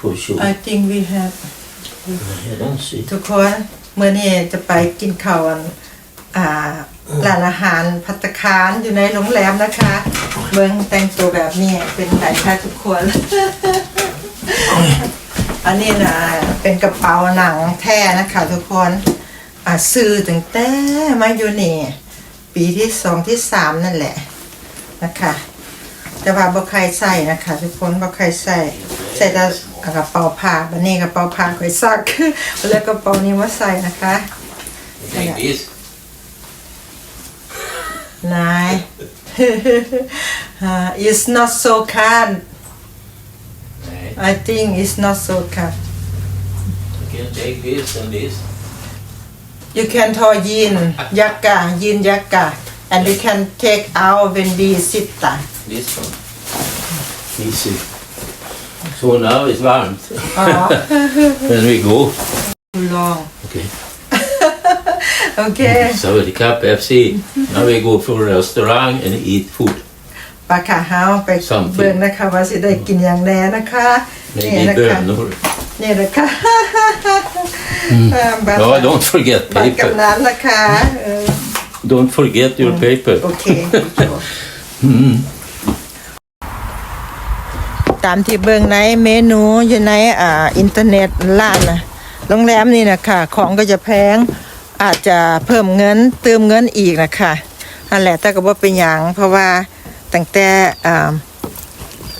for sure. I think we have I don't see. ทุกคนเมื่อนี้จะไปกินข้าวอ่าร้านอาหารพัตาคารอยู่ในโรงแรมนะคะเบิ้งแต่งตัวแบบนี้เป็นสายชาทุกคนอันนี้นะเป็นกระเป๋าหนังแท้นะคะทุกคนอ่าซื้อตั้งแต่มาอยู่นี่ ปีที่สองที่สามนั่นแหละนะคะแต่ว่าบกใครใส่นะคะทุกคนบกใครใส่ใส่แต่กระเป๋าผ้าบันนี้กระเป๋าผ้าค่อยซักแล้วกระเป๋านี้มาใส่นะคะนาย it's not so can I think it's not so can you can take this and this you can throw i n yakka yin yakka and you can take out when we sit down this one. Easy. So now it's warm. Ah. then we go. Long. Okay. okay. So the cup FC. Now we go for a restaurant and eat food. ปลาขาเฮาไป Something. เบิ่งนะคะว่าสิได้กินอย่างแน่นะคะเนี่ย Maybe hmm. um, don't forget paper. do Don't forget your hmm. paper. โอเค hmm. ตามที่เบิ่งในเมนูอยู่ในอ่าอินเทอร์เน็ตร้านนะโรงแรมนี่นะคะของก็จะแพงอาจจะเพิ่มเงินเติมเงินอีกนะคะอันแหละแต่ก็บ่เป็นอย่างเพราะว่าตั้งแต่อ่า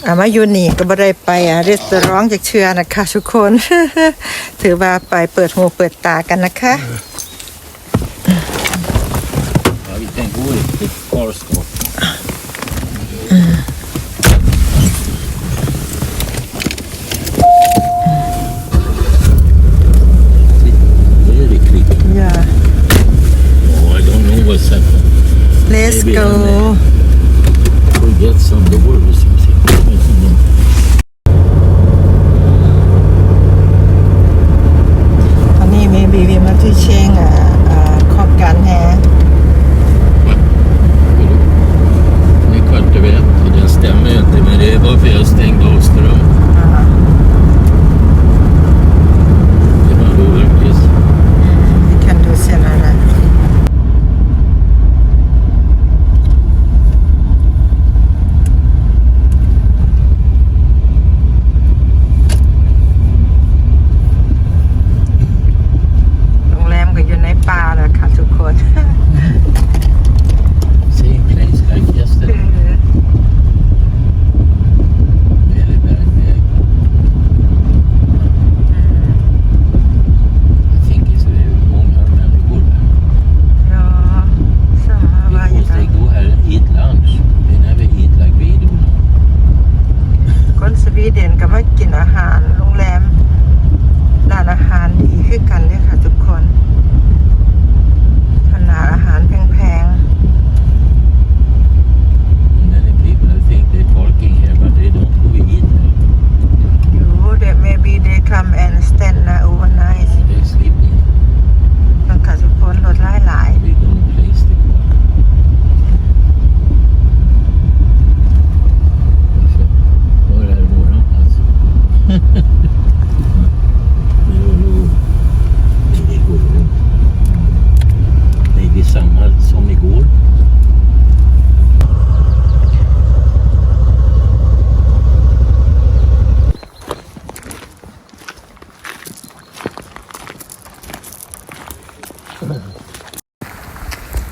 อามาอยู่นี่ก็บ่ได้ไปอ่ะรีสตอร้องจากเชื่อนะคะทุกคนถือว่าไปเปิดหูเปิดตากันนะคะ o r s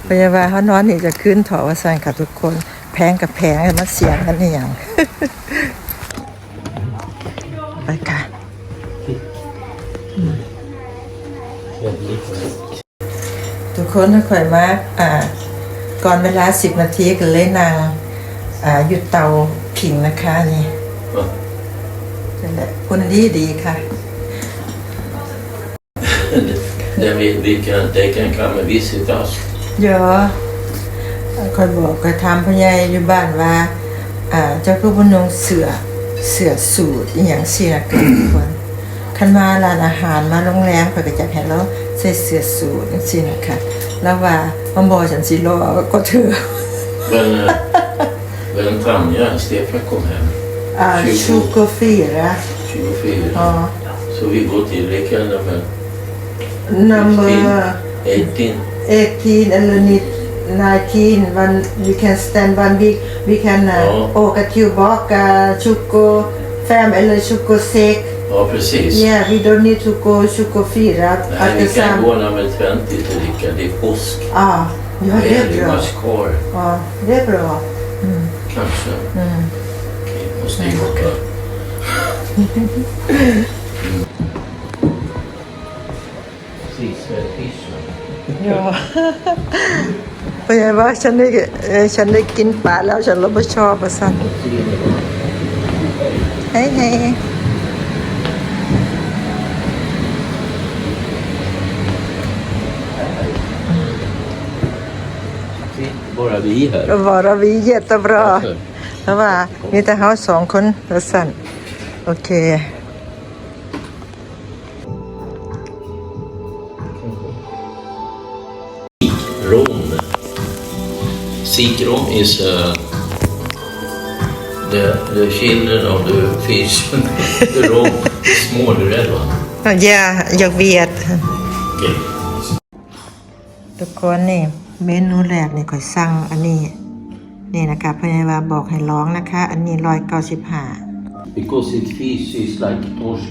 พยาบาลเอนอนนี่จะขึ้นถอว่าสันค่ะทุกคน แพงกับแพงมันเสียงกันอย่างไปค่ะทุกคนถ้าข่อยมาอ่า ก่อนเวลาสิบนาทีกันเลยนางอ่าหยุดเตาผิงนะคะนี่นั่นแหละคนดีดีค่ะ det, vi, vi kan, det kan komme visit oss. Ja. คอยบอกกระทำพญายอยู่บ้านว่าเจ้าพวกพนงเสือเสือสูตรอย่างเสียกันคนคันมาร้านอาหารมาโรงแรมคอยก็จะแผ่แล้วใส่เสือสูตรจังซี่นะคะแล้วว่ามันบ่ฉันสิรอก็เถอะ Men, eh, den Tanja, Stefan kom hem อ่า 24, ชูกาแฟนะ 24. Ja. Så vi går till Lekanda men number 18. 18 eller 19 when you can stand one week vi kan åka tillbaka 25 eller 26 Ja precis. Ja, yeah, we don't need to 24. Nej, vi kan sam... gå nummer 20 Ulrika, det är påsk. Ah, ja, det är bra. Kvar. Ja, det är bra. Mm. Kanske. Mm. Okej, måste vi åka. mm. เพราไงวาฉันได้ฉันได้กินปลาแล้วฉันรับผิดชอบประสันเฮ้ยเฮ้ยบรวีเหรอบรวีเยตบรอ้วว่า มีแต่เขาสองคนประสันโอเค s y n d r o m is uh, the, the children of the fish, the r o n i small red one. Oh, yeah, jag vet. Okay. ทุกคนนี่เมนูแรกนี่ข่อยสั่งอันนี้นี่นะคะพยาบาลบอกให้ร้องนะคะอันนี้ร้อยเก้าสิบห้า Because it fish is like torsk.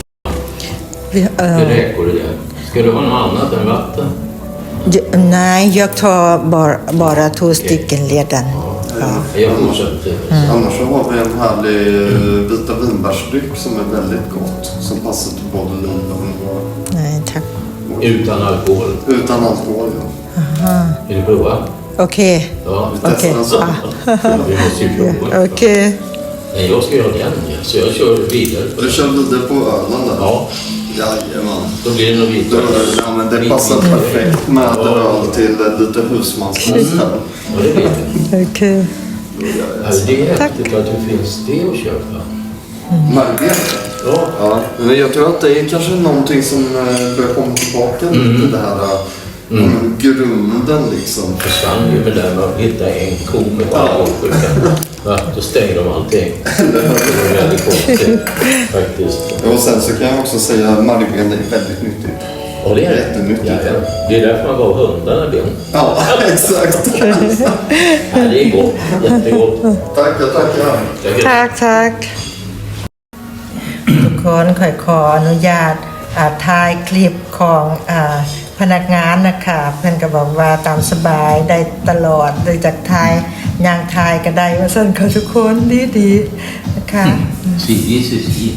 Vi, äh, det räkor i det. Ska du ha något annat än vatten? Du, nej, jag tar bara, bara två okay. stycken leden. Ja. Ja. Annars, mm. annars har vi en härlig mm. som är väldigt gott. Som passar till både lingon och... Nej, tack. Utan alkohol? Utan alkohol, ja. Aha. Vill du prova? Okej. Okay. Ja, vi testar en sån. Vi måste ju prova. Okej. Okay. jag ska göra den, så jag kör vidare. Du kör vidare på ölen? där? Ja. Jajamän. Då blir det nog lite... Ja, men det passar mm. perfekt med öl till lite eh, husmansmått här. Ja, det blir det. Okej. Det är häftigt att det finns det att köpa. Märkligt. Mm. Ja. ja. Men jag tror att det är kanske någonting som eh, börjar komma tillbaka mm. lite det här eh, mm. grunden liksom. Försvann ju med den att hitta en ko med ja då stänger de allting. det är väldigt konstigt faktiskt. Och sen så kan jag också säga att margben är väldigt nyttigt. Och det är Jättenyttigt. Ja, Det är därför man gav hundarna ben. Ja, exakt. ja, det är gott. Jättegott. Tackar, tackar. Tack, tack. Tack. เพื่อนก็บอกว่าตามสบายได้ตลอดโดยจากถ่ายยางทายกระไดมาสั่นเขาทุกคนดีดีนะคะสี่ยี่สิบสี่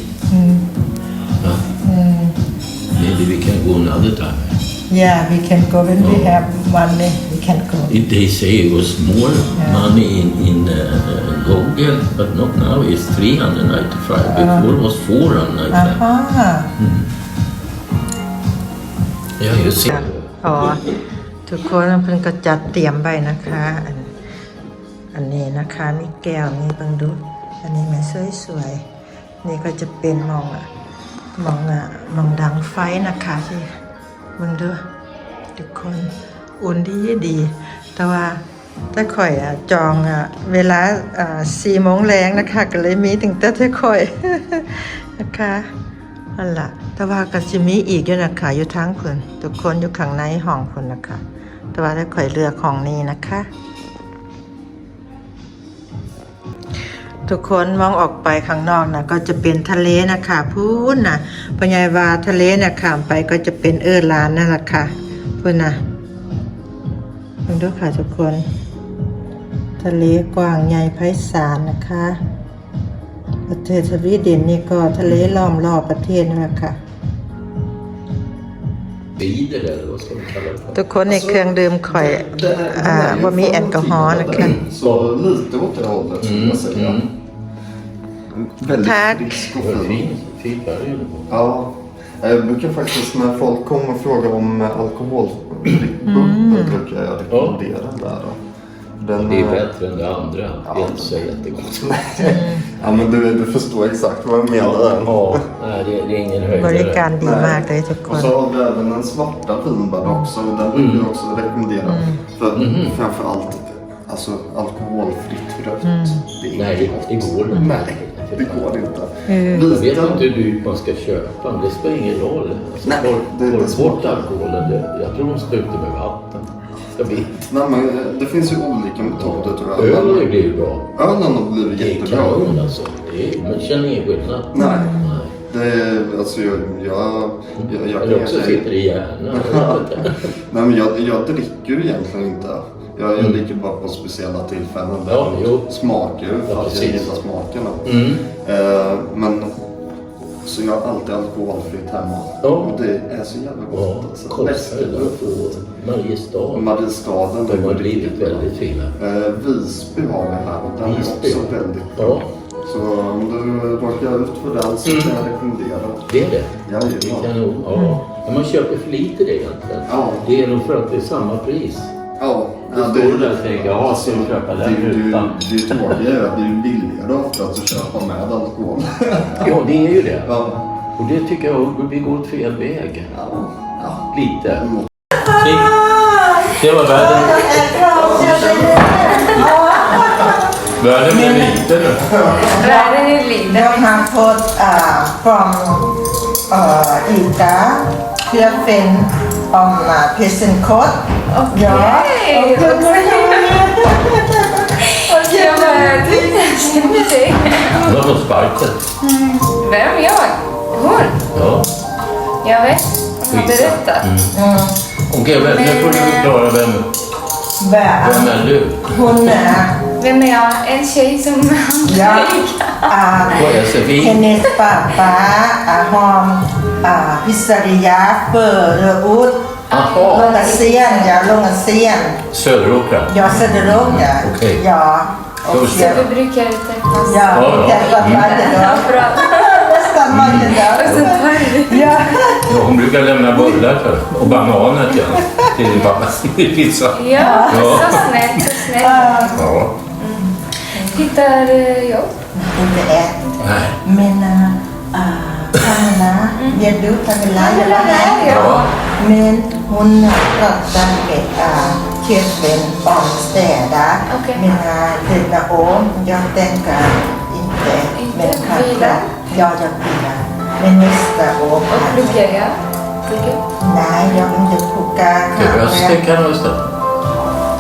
Maybe we can go another time. yeah we can go when we have money we can go It, they say it was more money in, in uh, Google, but not now. It's 395. Before it was 495. อ่าฮะ Yeah, you see. อ๋อทุกคนเพิ่งก็จัดเตรียมไปนะคะอันอันนี้นะคะมีแก้วมีบังดูอันนี้มันสวยๆนี่ก็จะเป็นมองอะมองอะมองดังไฟนะคะที่บังดูทุกคนอุ่นดีดี แต่ว่าถ้าข่อยอะจองอะเวลาสี่โมงแรงนะคะ ก็เลยมีถึงแต่ถ้าข่อยนะคะนั่นละแต่ว่าก็จะมีอีกอยู่นะคะอยู่ทั้งคนทุกคนอยู่ข้างในห้องคนนะคะแต่ว่าถ้าข่อยเลือกของนี้นะคะทุกคนมองออกไปข้างนอกนะก็จะเป็นทะเลนะคะพูนนะปัญญาวาทะเลนะข้ามไปก็จะเป็นเออร์ลานนั่นแหละค่ะพูนนะดูด้วยค่ะทุกคน ทะเลกว้างใหญ่ไพศาลนะคะ ประเทศสวีเดนนี่ก็ทะเลล้อมรอบประเทศนะคะ bider eller vad ska man kalla det för? ทุกคนในเครื่องดื่มข่อย alltså, Det äh, Så lite åt det hållet skulle mm, jag Mm. Tack. Ja. Jag brukar faktiskt när folk kommer och frågar om alkoholbubbel mm. brukar jag rekommendera det här. Den, det är eh, bättre än det andra. Ja. Det är inte så jättegott. ja, men du, du förstår exakt vad jag menar. Ja, ja. Nej, det, det, är ingen höjdare. Typ och så har vi även den svarta vinbären mm. också. Och den vill mm. jag också rekommendera. Mm. För mm. mm. allt alltså, alkoholfritt rött. Mm. Det är Nej, det går inte. Nej, det går inte. Mm. Jag vet inte hur dyrt man ska köpa, men det spelar ingen roll. Alltså, Nej, det, bort alkoholen. Jag tror de slutar med vatten. Jag vet. Nej, men eh, det finns ju olika metoder tror jag. Ölen har blivit bra. Ölen har blivit jättebra. Det är kanon alltså. man känner ingen skillnad. Nej. Det är, alltså jag... jag, jag, jag Eller också jag, sitter i hjärnan. Nej men jag, jag dricker egentligen inte. Jag, jag mm. dricker bara på speciella tillfällen. Ja, jo. Smaker, ja, att jag gillar smakerna. Mm. Uh, men så jag har alltid alkoholfritt hemma. Ja. Och det är så jävla gott. Ja, alltså. Västerbro och Mariestad. Mariestaden. De har blivit väldigt fina. Eh, Visby har vi här och den Visby. är också väldigt bra. Ja. Så om du råkar ut för den så mm. kan jag rekommendera. Det är det? Det är nog, ja. Mm. man köper för lite det egentligen. Ja. Det är nog för att det är samma pris. Ja. Då står du där och tänker, jaha, ska jag alltså, köpa den det, Det, är ju billigare ofta att köpa med alkohol. ja, det är ju det. Ja. Och det tycker jag, vi går åt fel väg. Ja. Ja. Lite. Mm. Det var världen. Världen är liten. Världen är liten. Jag har fått äh, från äh, Ica. Ida. Jag finns om uh, äh, Kort. Okej! Okay. Ja. Okej, men du Han har fått sparken. Mm. Vem? Jag? Hon? Ja. Jag vet. Hon har berättat. Mm. Mm. Okej, okay, nu får du förklara vem, vem Vem är du? Hon är... Vem är jag? En tjej som Ja. Uh, hennes pappa har uh, ah, pizzeria förut Aha. långa ja. Långa-Zen. Söderåkra? Ja, Söderåkra. Mm, okay. Ja. så ja. vi brukar träffas. Ja, vi träffas mm. varje dag. Nästan varje dag. Mm. Alltså, ja. hon brukar lämna bullar till, och bananer till din pappa Ja, så snällt. Så snällt. Mm. Hittar eh, jobb? Inte än. Men Pamela, eh, ah, mm. du Pamela? Pamela, ja. Men hon pratar med eh, även om städa. Okay. Mina dina år, jag tänker inte. Men kanske, ja, jag vill Men nästa år Och pluggar jag? Nej, jag vill inte plugga. Till hösten kan du städa.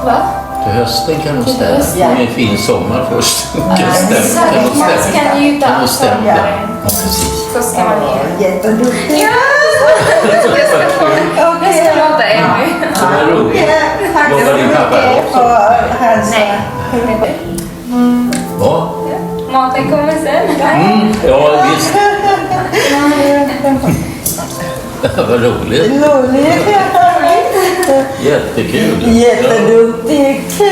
Va? Till hösten kan du städa. Ja. Det är en fin sommar först. Ja, exakt. Man ska njuta av sommaren. Först ska man njuta. Jätteduktig. Ja! Bästa låta Emmy. Det är roligt. Tack så Låta din pappa mycket också. för hans... Maten kommer sen. Mm, ja, visst. Vad roligt. Roligt. Jättekul. Jätteduktigt.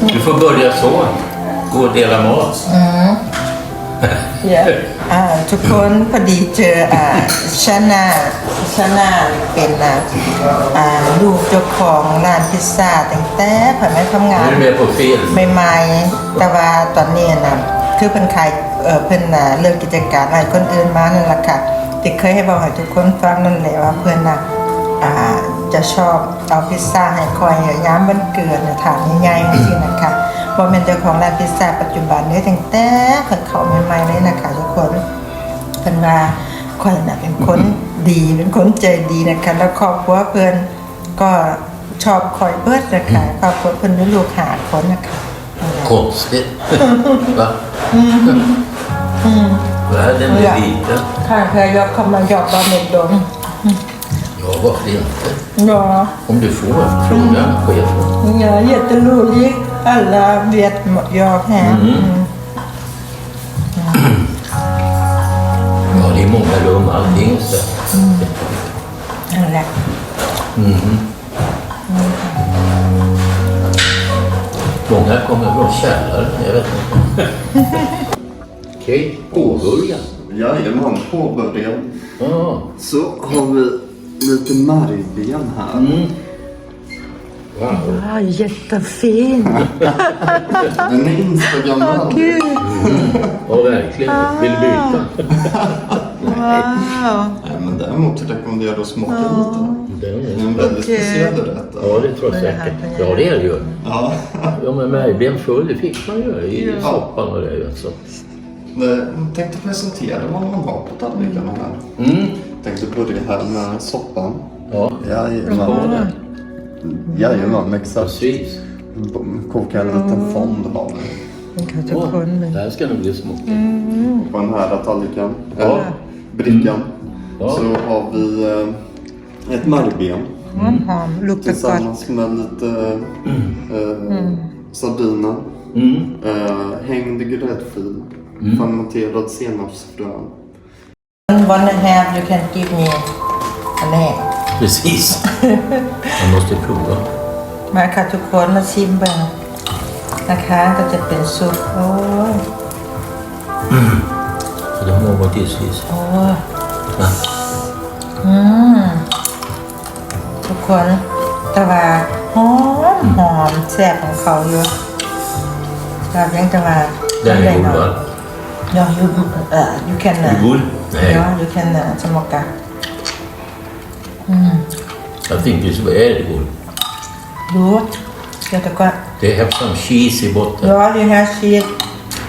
Du får börja så. Gå och dela mat. Mm. yeah. ทุกคนพอดีเจอชนะชนะเป็นอ่ลูกเจ้าของร้านพิซซ่าแตังแต่ผ่านมาทำงาน Nu är ใหม่แต่ว่าตอนนี้นะคือเป็นขายเออพิ่นนะเลิกกิจการอะไรคนอื่นมานั่นละค่ะติเคยให้บอกให้ทุกคนฟังนั่นแหละว่าเพื่นนะจะชอบเอาพิซซ่าให้คอยยามวันเกิดน่ะถามง่ายๆจริงนะคะอเป็นเจ้าของร้านพิซซ่าปัจจุบันเนี่ยตั้งแต่ขัินเขาใหม่ๆเลยนะคะทุกคนเป็นว่าขนน่ะเป็นคนดีเป็นคนใจดีนะคะ แล้วครอบครัวเพื่อนก็ชอบคอยเบิดนะคะครอบครัวเพื่อนลูกหาคนนะคะโค n s t i g t Va? Världen ดี Ja. l i ค่ะเคยยอกเข้ามาหยอกบอมเด็ดดม Ja, v a r ยน r inte? เนาะฟูอ u får fråga chefen. เนาะอย่าจะรู้ลิก alla vet jag här. Mm. Mm. Ja, det är många rum allting. Mm. Rätt. Mm. Många kommer från källaren, jag vet inte. Okej, påbörja. Jajamän, påbörja. Ah. Så har vi lite märgben här. Mm. Wow. Ah, ah, jättefin! Den är Instagramvänlig. Åh gud. Ja, verkligen. Vill du byta? Ah. Wow. Nej, men däremot rekommenderar jag att smaka lite. Det är en väldigt Okej. speciell rätt. Ja, det tror jag säkert. Ja, det är det ju. Ja. Ja, men märgben full, det fick man ju i Ja. soppan och det. ju, alltså. Jag eh, tänkte presentera vad man har på tallrikarna här. Mm. Tänkte börja här med soppan. Ja. Jajamän. Jajamän, exakt. Precis. Koka en liten mm. fond av Åh, det här ska nog bli smått. Mm. på den här tallriken. Ja. Eller brickan. Ja. Så har vi eh, ett märgben Mm. tillsammans med lite eh, eh mm. sardiner. Mm. Eh, hängd gräddfil. Mm. Fermenterad senapsfrön. One and a half, you can give me an egg. Precis. ันรสจะถูกเหรอมาค่ะทุกคนมาชิมบ้างนะคะก็จะเป็นซุปโอ้ย Så d ว t har n å ี่ t i s โอ้ยอืมทุกคนตะวาหอมหอมแสบของเขาอยู่เรวยังตะวานไ่ได้ är น g o อนเยูคเอ่อย o u can นะเยว Nej. you can ะมากะอืม I think it's very good. Good. They have some cheese butter? Yeah, they have cheese.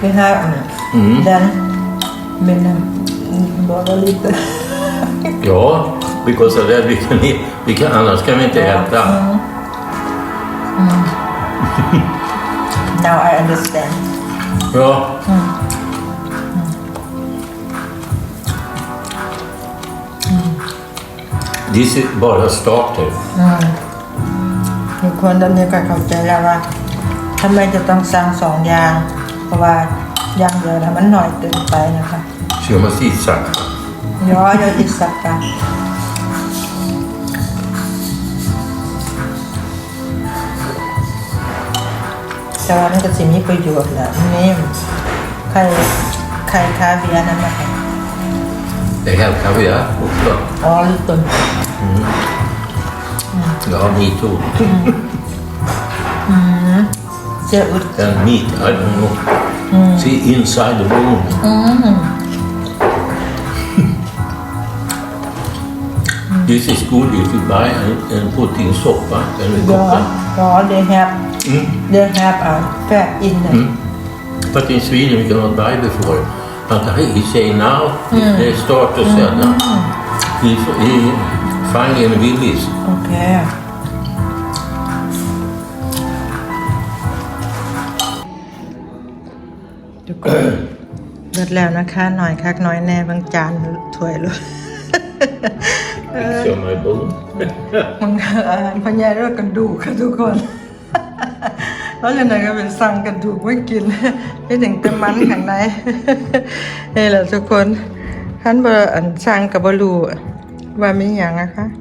They have then mm. den. little. Eh, bara ja, because of that, vi kan, vi kan, annars kan vi inte äta. Mm. Mm. Now I understand. Ja. Mm. Diese bara starten. ทุกคนตอนนี้ก็เข้าใจแล้วว่าทำไมจะต้องสร้างสองอย่าง เพราะว่าอย่างเดียวนะมันหน่อยเกินไปนะคะเ Ska man sitsa? Ja, jag อีกสักกันแต่ว่านันก็สิมีประโยชน์แหละนี่ใครใครคาเบียนั่นนะคะ Det här kan vi göra också. อ๋อลูกตุน you need to. That would. That meat, I don't know. Mm. See inside the bone. Mm. This is good if you buy and, and put in soap huh? and Yeah, yeah, they have Mm. they have a fat in them. Mm. But in Sweden we cannot buy before. But he say now mm. they start to sell now. Mm-hmm. He, he, f p a n i n Willis. Okay. ลแล้วนะคะหน่อยคักน้อยแน่บางจานถ่วยเลยเชไมปุบางอาหารพญายเร่อกกันดูค่ะทุกคนแล้วยังไงก็เป็นสั่งกันดูไม่กินไม่ถึงเต็มันขนางหนนี่แหละทุกคนท่านบอันสั่งกับบลูว่ามีอย่างนะคะ